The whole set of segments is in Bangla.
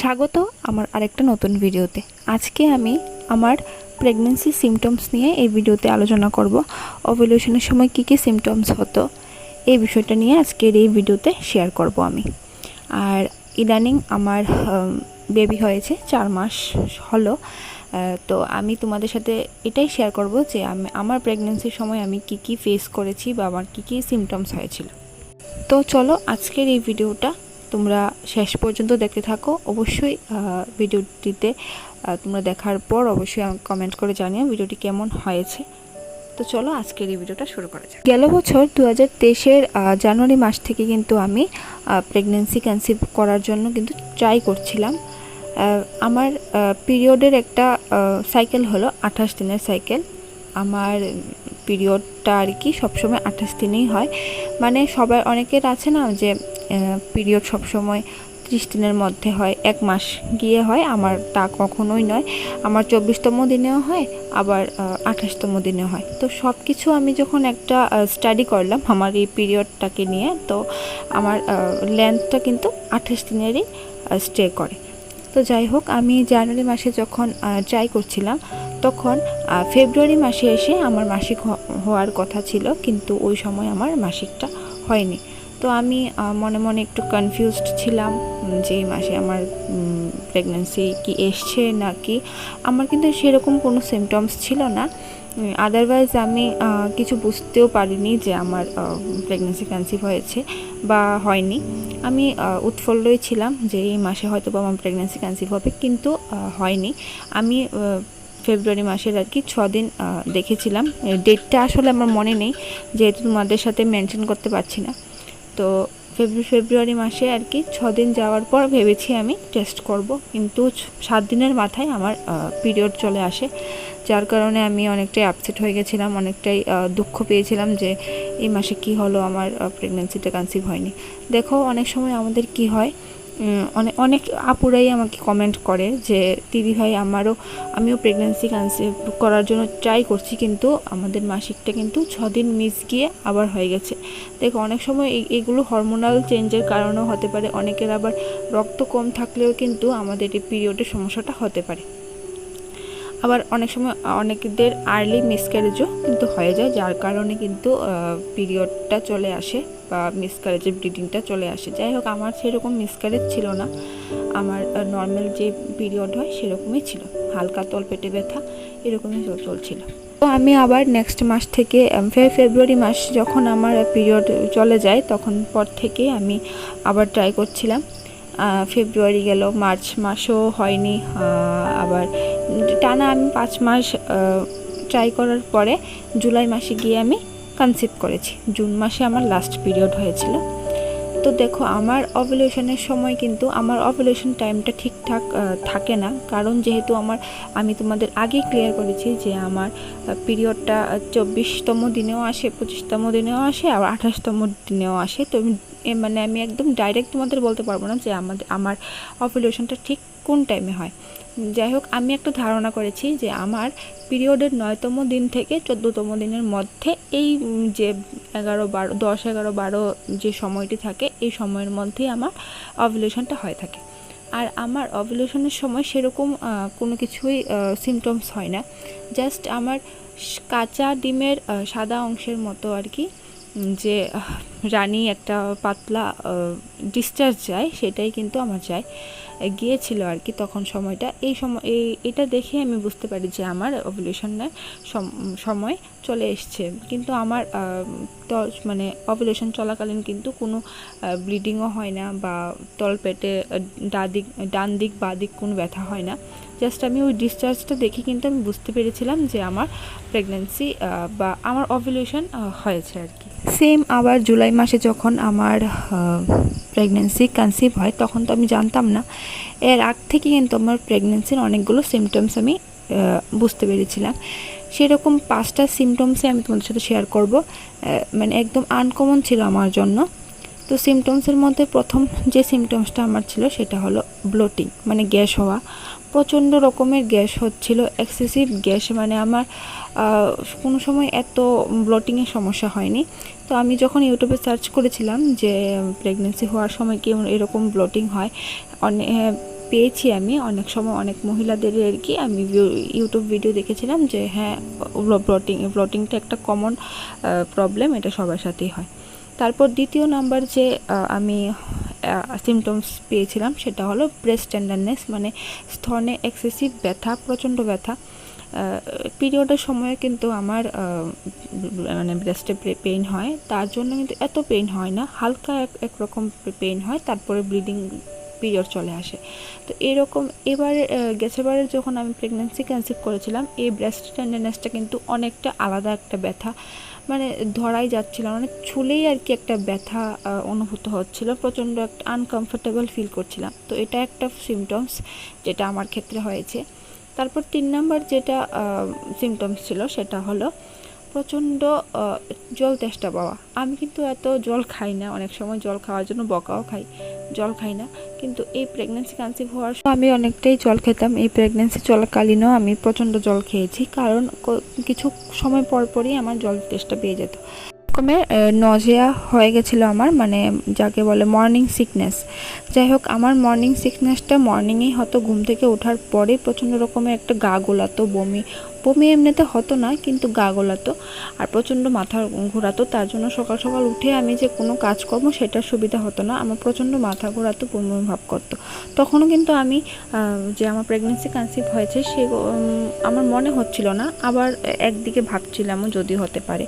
স্বাগত আমার আরেকটা নতুন ভিডিওতে। আজকে আমি আমার প্রেগনেন্সি সিমটমস নিয়ে এই ভিডিওতে আলোচনা করব ওভুলেশনের সময় কী কী সিমটমস হতো, এই বিষয়টা নিয়ে আজকের এই ভিডিওতে শেয়ার করব আমি। আর ইদানিং আমার বেবি হয়েছে, চার মাস হলো তো আমি তোমাদের সাথে এটাই শেয়ার করব যে আমি, আমার প্রেগনেন্সির সময় আমি কি কি ফেস করেছি বা আমার কি কি সিমটমস হয়েছিল। তো চলো আজকের এই ভিডিওটা তোমরা শেষ পর্যন্ত দেখতে থাকো। অবশ্যই ভিডিওটিতে তোমরা দেখার পর অবশ্যই আমাকে কমেন্ট করে জানিও ভিডিওটি কেমন হয়েছে। তো চলো, আজকের এই ভিডিওটা শুরু করা যাক। গেল বছর দু হাজার জানুয়ারি মাস থেকে কিন্তু আমি প্রেগনেন্সি কনসিভ করার জন্য কিন্তু ট্রাই করছিলাম। আমার পিরিয়ডের একটা সাইকেল হলো আঠাশ দিনের সাইকেল আমার পিরিয়ডটা আর কি সবসময় আঠাশ দিনেই হয়। মানে সবার, অনেকের আছে না যে পিরিয়ড সবসময় ত্রিশ দিনের মধ্যে হয়, এক মাস গিয়ে হয়, আমার তা কখনোই নয়। আমার চব্বিশতম দিনেও হয়, আবার আঠাশতম দিনে হয়। তো সব কিছু আমি যখন একটা স্টাডি করলাম আমার এই পিরিয়ডটাকে নিয়ে, তো আমার লেন্থটা কিন্তু আঠাশ দিনেরই স্টে করে। তো যাই হোক, আমি জানুয়ারি মাসে যখন ট্রাই করছিলাম, তখন ফেব্রুয়ারি মাসে এসে আমার মাসিক হওয়ার কথা ছিল, কিন্তু ওই সময় আমার মাসিকটা হয়নি। তো আমি মনে মনে একটু কনফিউজড ছিলাম যে মাসে আমার প্রেগনেন্সি কি এসছে নাকি? আমার কিন্তু সেরকম কোনো সিমটমস ছিল না। আদারওয়াইজ আমি কিছু বুঝতেও পারিনি যে আমার প্রেগনেন্সি কনসিভ হয়েছে বা হয়নি। আমি উৎফুল্লই ছিলাম যে এই মাসে হয়তো বা আমার প্রেগনেন্সি কনসিভ হবে, কিন্তু হয়নি। আমি ফেব্রুয়ারি মাসের আর কি ছ দিন দেখেছিলাম। ডেটটা আসলে আমার মনে নেই, যেহেতু তোমাদের সাথে মেনশন করতে পারছি না। তো ফেব্রুয়ারি ফেব্রুয়ারি মাসে আর কি দিন যাওয়ার পর ভেবেছি আমি টেস্ট করব। কিন্তু সাত দিনের মাথায় আমার পিরিয়ড চলে আসে। যার কারণে আমি অনেকটাই আপসেট হয়ে গেছিলাম, অনেকটাই দুঃখ পেয়েছিলাম যে এই মাসে কি হলো, আমার প্রেগনেন্সিটা কনসিভ হয়নি। দেখো, অনেক সময় আমাদের কি হয় অনেক অনেক আপুরাই আমাকে কমেন্ট করে যে, দিদি ভাই, আমারও, আমিও প্রেগনেন্সি কনসেপ্ট করার জন্য ট্রাই করছি, কিন্তু আমাদের মাসিকটা কিন্তু ছ দিন মিস গিয়ে আবার হয়ে গেছে। দেখো, অনেক সময় এগুলো হরমোনাল চেঞ্জের কারণেও হতে পারে, অনেকের আবার রক্ত কম থাকলেও কিন্তু আমাদের এই পিরিয়ডের সমস্যাটা হতে পারে। আবার অনেক সময় অনেকদের আর্লি মিসক্যারেজও কিন্তু হয়ে যায়, যার কারণে কিন্তু পিরিয়ডটা চলে আসে বা মিসক্যারেজের ব্লিডিংটা চলে আসে। যাই হোক, আমার সেরকম মিসক্যারেজ ছিল না। আমার নর্মাল যে পিরিয়ড হয় সেরকমই ছিল। হালকা তলপেটে ব্যথা, এরকমই চল- চলছিল। তো আমি আবার নেক্সট মাস থেকে ফেব্রুয়ারি মাস যখন আমার পিরিয়ড চলে যায়, তখন পর থেকে আমি আবার ট্রাই করছিলাম। ফেব্রুয়ারি গেল, মার্চ মাসও হয়নি আবার টানা আমি পাঁচ মাস ট্রাই করার পরে জুলাই মাসে গিয়ে আমি কনসিভ করেছি। জুন মাসে আমার লাস্ট পিরিয়ড হয়েছিল। তো দেখো, আমার অভুলেশনের সময় কিন্তু আমার অভুলেশন টাইমটা ঠিকঠাক থাকে না। কারণ যেহেতু আমার, আমি তোমাদের আগে ক্লিয়ার করেছি যে আমার পিরিয়ডটা চব্বিশতম দিনেও আসে, পঁচিশতম দিনেও আসে আর আঠাশতম দিনেও আসে। তো মানে আমি একদম ডাইরেক্ট তোমাদের বলতে পারব না যে আমাদের আমার অভুলেশনটা ঠিক কোন টাইমে হয়। যাই হোক, আমি একটা ধারণা করেছি যে আমার পিরিয়ডের নয়তম দিন থেকে চোদ্দোতম দিনের মধ্যে এই যে এগারো বারো, দশ এগারো বারো যে সময়টি থাকে, এই সময়ের মধ্যেই আমার অভুলেশনটা হয়ে থাকে। আর আমার অভুলেশনের সময় সেরকম কোনো কিছুই সিমটমস হয় না। জাস্ট আমার কাঁচা ডিমের সাদা অংশের মতো আর কি যে রানী একটা পাতলা ডিসচার্জ যায় সেটাই কিন্তু আমার যায়। গিয়েছিল আর কি তখন সময়টা। এই সময় এই এটা দেখে আমি বুঝতে পারি যে আমার ওভুলেশনের সময় চলে এসছে। কিন্তু আমার মানে ওভুলেশন চলাকালীন কিন্তু কোনো ব্লিডিংও হয় না বা তলপেটে আহ, ডা দিক ডান দিক বা দিক কোনো ব্যথা হয় না। জাস্ট আমি ওই ডিসচার্জটা দেখে কিন্তু আমি বুঝতে পেরেছিলাম যে আমার প্রেগনেন্সি বা আমার ওভুলেশন হয়েছে আর কি। সেম আবার জুলাই মাসে যখন আমার প্রেগনেন্সি কনসিভ হয়, তখন তো আমি জানতাম না। এর আগ থেকে কিন্তু আমার প্রেগনেন্সির অনেকগুলো সিমটমস আমি বুঝতে পেরেছিলাম। সেরকম পাঁচটা সিমটমসে আমি তোমাদের সাথে শেয়ার করব। মানে একদম আনকমন ছিল আমার জন্য। তো সিমটমসের মধ্যে প্রথম যে সিমটমসটা আমার ছিল, সেটা হলো ব্লোটিং মানে গ্যাস হওয়া। প্রচণ্ড রকমের গ্যাস হচ্ছিল এক্সেসিভ গ্যাস মানে আমার কোনো সময় এত ব্লটিংয়ের সমস্যা হয়নি। তো আমি যখন ইউটিউবে সার্চ করেছিলাম যে প্রেগনেন্সি হওয়ার সময় কি এরকম ব্লটিং হয় অনেক পেয়েছি আমি। অনেক সময় অনেক মহিলাদের আর কি আমি ইউটিউব ভিডিও দেখেছিলাম যে হ্যাঁ ব্লটিং ব্লটিংটা একটা কমন প্রবলেম এটা সবার সাথেই হয়। তারপর দ্বিতীয় নাম্বার যে আমি সিমটমস পেয়েছিলাম, সেটা হলো ব্রেস্ট টেন্ডারনেস মানে স্তনে এক্সেসিভ ব্যথা, প্রচণ্ড ব্যথা। পিরিয়ডের সময় কিন্তু আমার মানে ব্রেস্টে পেইন হয়, তার জন্য কিন্তু এত পেইন হয় না, হালকা এক, একরকম পেইন হয়, তারপরে ব্লিডিং পিরিয়ড চলে আসে। তো এরকম এবারে গেছেবারে যখন আমি প্রেগনেন্সি ক্যান্সেল করেছিলাম, এই ব্রেস্ট টেন্ডারনেসটা কিন্তু অনেকটা আলাদা একটা ব্যথা। মানে ধরাই যাচ্ছিল মানে ছুলেই আর কি একটা ব্যথা অনুভূত হচ্ছিল, প্রচণ্ড একটা আনকমফোর্টেবল ফিল করছিলাম। তো এটা একটা সিমটমস যেটা আমার ক্ষেত্রে হয়েছে। তারপর তিন নম্বর যেটা সিমটমস ছিল সেটা হলো প্রচণ্ড জল তেষ্টা পাওয়া। আমি কিন্তু এত জল খাই না, অনেক সময় জল খাওয়ার জন্য বকাও খাই, জল খাই না। কিন্তু এই প্রেগনেন্সি কনসিভ হওয়ার সময় আমি অনেকটাই জল খেতাম। এই প্রেগনেন্সি চলাকালীনও আমি প্রচণ্ড জল খেয়েছি, কারণ কিছু সময় পর পরই আমার জল তেষ্টা পেয়ে যেত। রকমের নজিয়া হয়ে গেছিল আমার মানে যাকে বলে মর্নিং সিকনেস যাই হোক, আমার মর্নিং সিকনেসটা মর্নিংয়েই হয়তো ঘুম থেকে ওঠার পরে প্রচণ্ড রকমের একটা গা গোলাতো বমি বমি এমনিতে হতো না, কিন্তু গা গোলাতো আর প্রচণ্ড মাথা ঘোরাতো, তার জন্য সকাল সকাল উঠে আমি যে কোনো কাজ করব সেটার সুবিধা হতো না, আমার প্রচণ্ড মাথা ঘোরাতো, বমি ভাব করতো। তখনও কিন্তু আমি যে আমার প্রেগনেন্সি কনসিভ হয়েছে সে আমার মনে হচ্ছিল না, আবার একদিকে ভাবছিলামও যদি হতে পারে।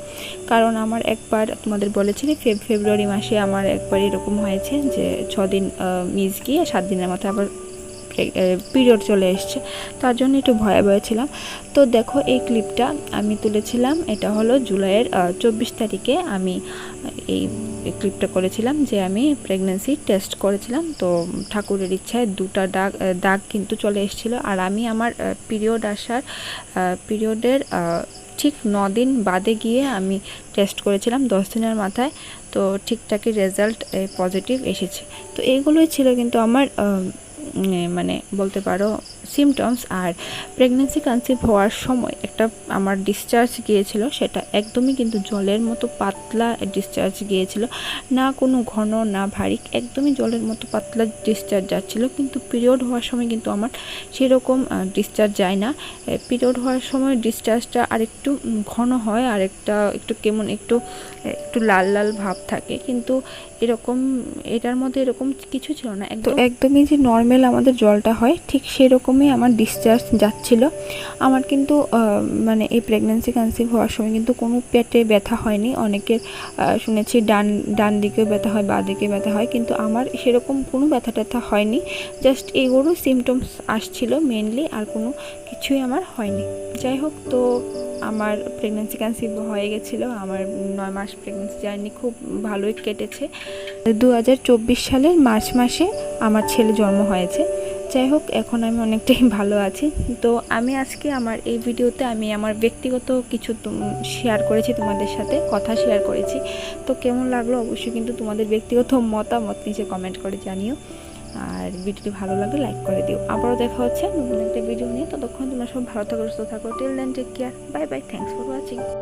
কারণ আমার একবার তোমাদের বলেছি ফেব্রুয়ারি মাসে আমার একবার এরকম হয়েছে যে ছদিন মিস গিয়ে সাত দিনের মাথায় আবার পিরিয়ড চলে এসছে। তার জন্য একটু ভয়ে ভয়ে ছিলাম। তো দেখো, এই ক্লিপটা আমি তুলেছিলাম, এটা হলো জুলাইয়ের চব্বিশ তারিখে আমি এই ক্লিপটা করেছিলাম যে আমি প্রেগনেন্সি টেস্ট করেছিলাম। তো ঠাকুরের ইচ্ছায় দুটা দাগ দাগ কিন্তু চলে এসেছিল। আর আমি আমার পিরিয়ড আসার পিরিয়ডের ঠিক দিন বাদে গিয়ে আমি টেস্ট করেছিলাম দশ দিনের মাথায়। তো ঠিকঠাকই রেজাল্ট পজিটিভ এসেছে। তো এইগুলোই ছিল কিন্তু আমার মানে বলতে পারো সিমটমস আর প্রেগনেন্সি কনসিভ হওয়ার সময় একটা আমার ডিসচার্জ গিয়েছিল সেটা একদমই কিন্তু জলের মতো পাতলা ডিসচার্জ গিয়েছিল। না কোনো ঘন না ভারী একদমই জলের মতো পাতলা ডিসচার্জ যাচ্ছিল। কিন্তু পিরিয়ড হওয়ার সময় কিন্তু আমার সেরকম ডিসচার্জ যায় না। পিরিয়ড হওয়ার সময় ডিসচার্জটা আরেকটু ঘন হয় আর একটা একটু কেমন একটু একটু লাল লাল ভাব থাকে। কিন্তু এরকম এটার মধ্যে এরকম কিছু ছিল না। একদম একদমই যে নর্মাল আমাদের জলটা হয়, ঠিক সেরকমই আমার ডিসচার্জ যাচ্ছিল। আমার কিন্তু মানে এই প্রেগনেন্সি কনসিভ হওয়ার সময় কিন্তু কোনো পেটে ব্যথা হয়নি। অনেকের শুনেছি ডান ডান দিকে ব্যথা হয়, বা দিকে ব্যথা হয়, কিন্তু আমার সেরকম কোনো ব্যথা ট্যাথা হয়নি। জাস্ট এগুলো সিমটমস আসছিল মেনলি আর কোনো কিছুই আমার হয়নি। যাই হোক, তো আমার প্রেগনেন্সি কনসিভ হয়ে গেছিল, আমার নয় মাস প্রেগনেন্সি জার্নি খুব ভালোই কেটেছে। দু হাজার চব্বিশ সালের মার্চ মাসে আমার ছেলে জন্ম হয়েছে। যাই হোক, এখন আমি অনেকটাই ভালো আছি। তো আমি আজকে আমার এই ভিডিওতে আমি আমার ব্যক্তিগত কিছু শেয়ার করেছি তোমাদের সাথে, কথা শেয়ার করেছি। তো কেমন লাগল অবশ্যই কিন্তু তোমাদের ব্যক্তিগত মতামত নিচে কমেন্ট করে জানিও। আর ভিডিওটি ভালো লাগলে লাইক করে দিও। আবারও দেখা হচ্ছে নতুন একটা ভিডিও নিয়ে। ততক্ষণ তোমরা সব ভালো থাকো, সুস্থ থাকো। Till then take care bye bye thanks for watching